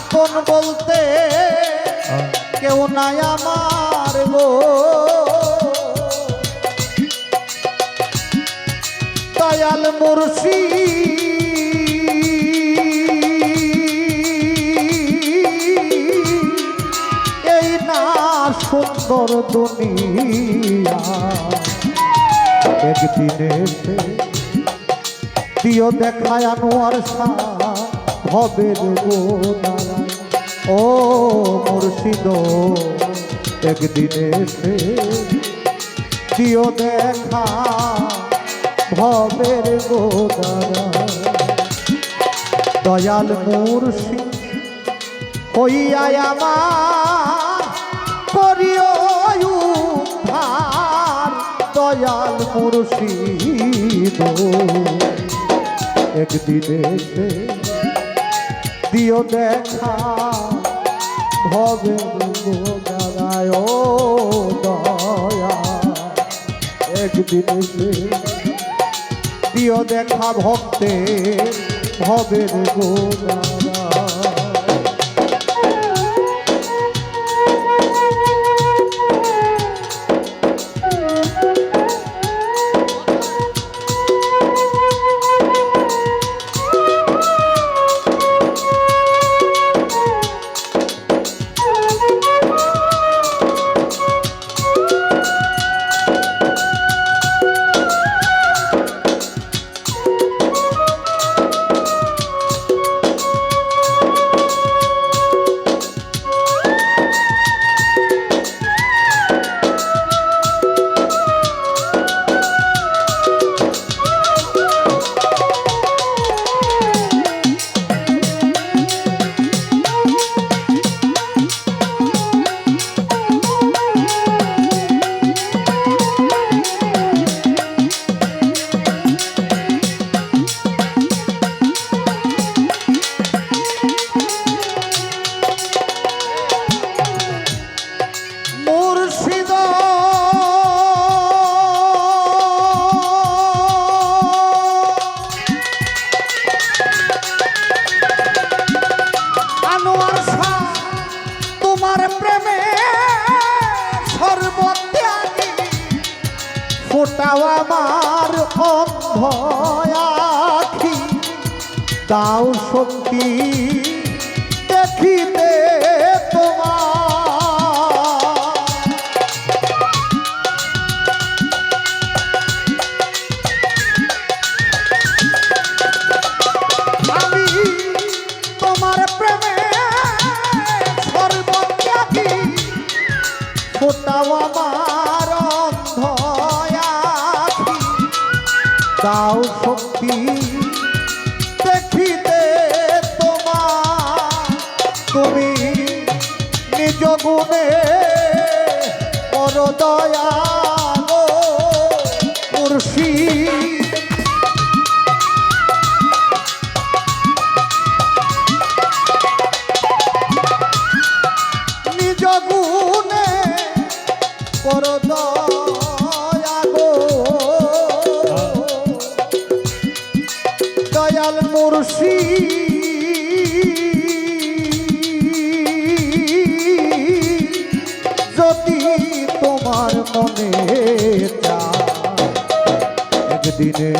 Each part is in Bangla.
আপন বলতে কেউ নাই আমার গো। দয়াল মুর্শি। এই না সুন্দর দুনিয়া। একদিন দিও দেখায় আনোয়ার শাহ। ভবের গোদারা ও মুর্শিদ, একদিন এসে দিও দেখা ভবের গোদারা দয়াল মুর্শিদ, হইয়া আমার করিও দয়াল মুর্শিদ, একদিন এসে দিও দেখা। ভবে ও দয়া। একদিন দিও দেখা ভক্তে ভবের গোদারা তোমার প্রেমে সর্বত্যাগী ফোটাও আমার আখি দাও শক্তি দেখিতে গুণে দয়া গো নিজ গুণে পর দয়া গো দয়াল মুর্শি এসে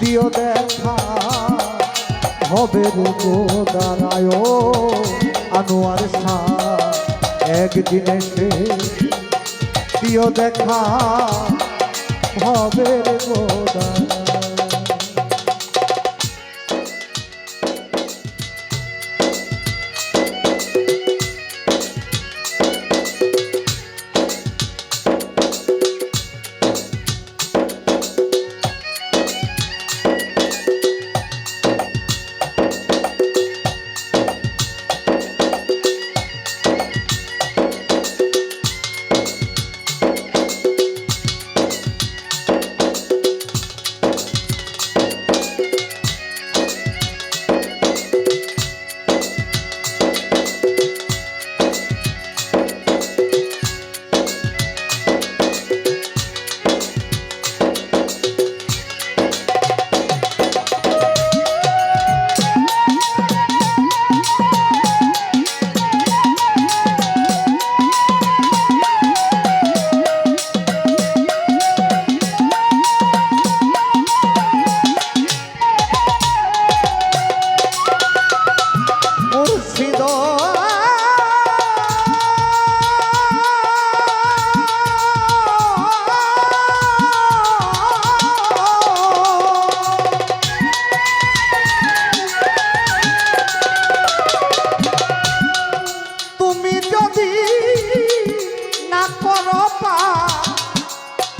দিও দেখা হবে রূপো দাঁড়ায় আনোয়ার শাহ একদিন এসে। দিও দেখা হবে গোদারায়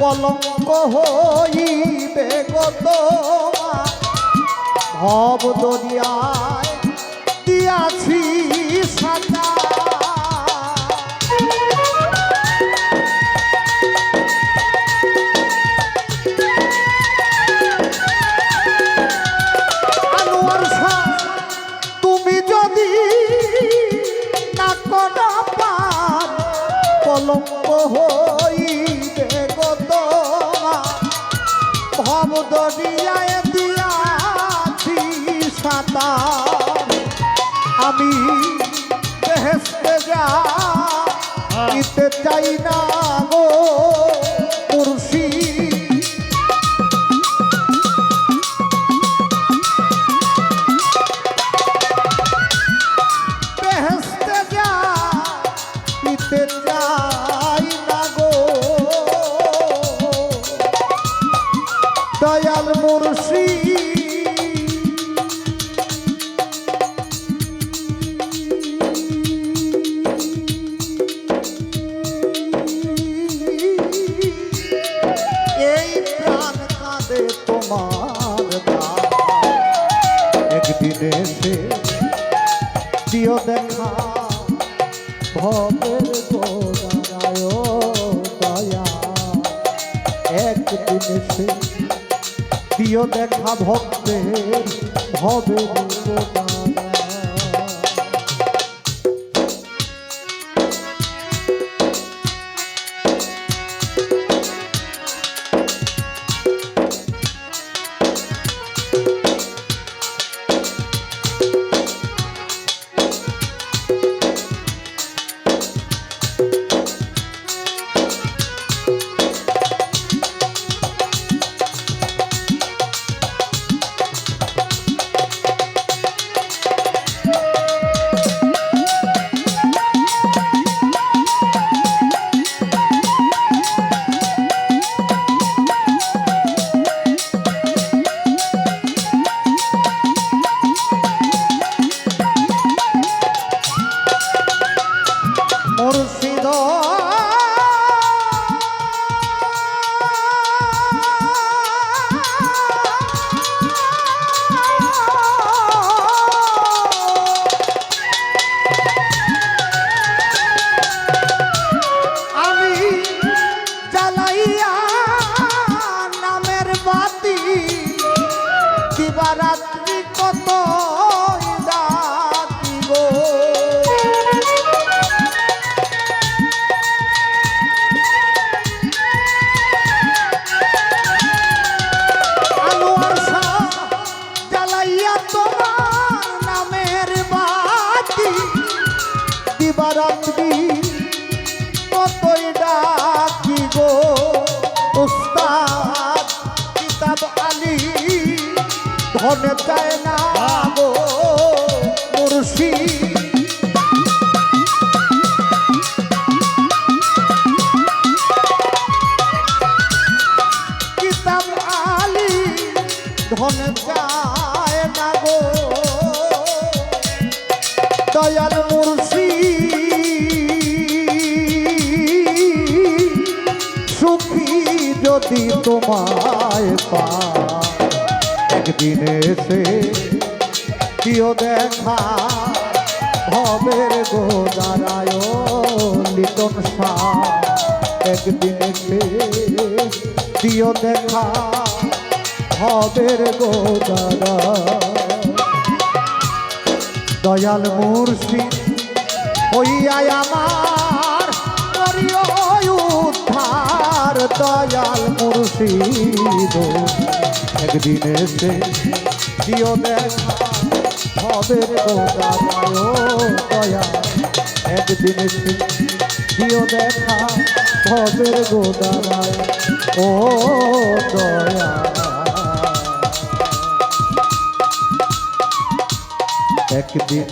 কলঙ্ক হইবে গত ভব দরিয়ায় নিতে চাই না গো মুর্শি। বেহেস্তে যা নিতে চাই না গো। দয়াল মুর্শি দিও দেখা ভবের গোদারায় দয়া। একদিন সে দেখা ভক্তের ভবের ধনে চায় না গো। দয়াল মুর্শি সুখী যদি তোমায় পা একদিন এসে দিও দেখা ভবের গোদারায় লিটন শাহ। একদিন এসে দেখা ভবের গোদারা। দয়াল মুর্শিদ, হইয়াই আমার উদ্ধার। দয়াল মুর্শিদ, একদিন এসে দিও দেখা হবের গোদারায়। দয়া একদিন এসে দিও দেখা হবের গোদারায়। ও দয়া একদিন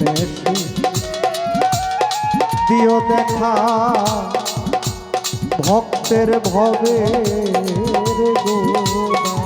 দিও দেখা ভক্তের ভবে গোদা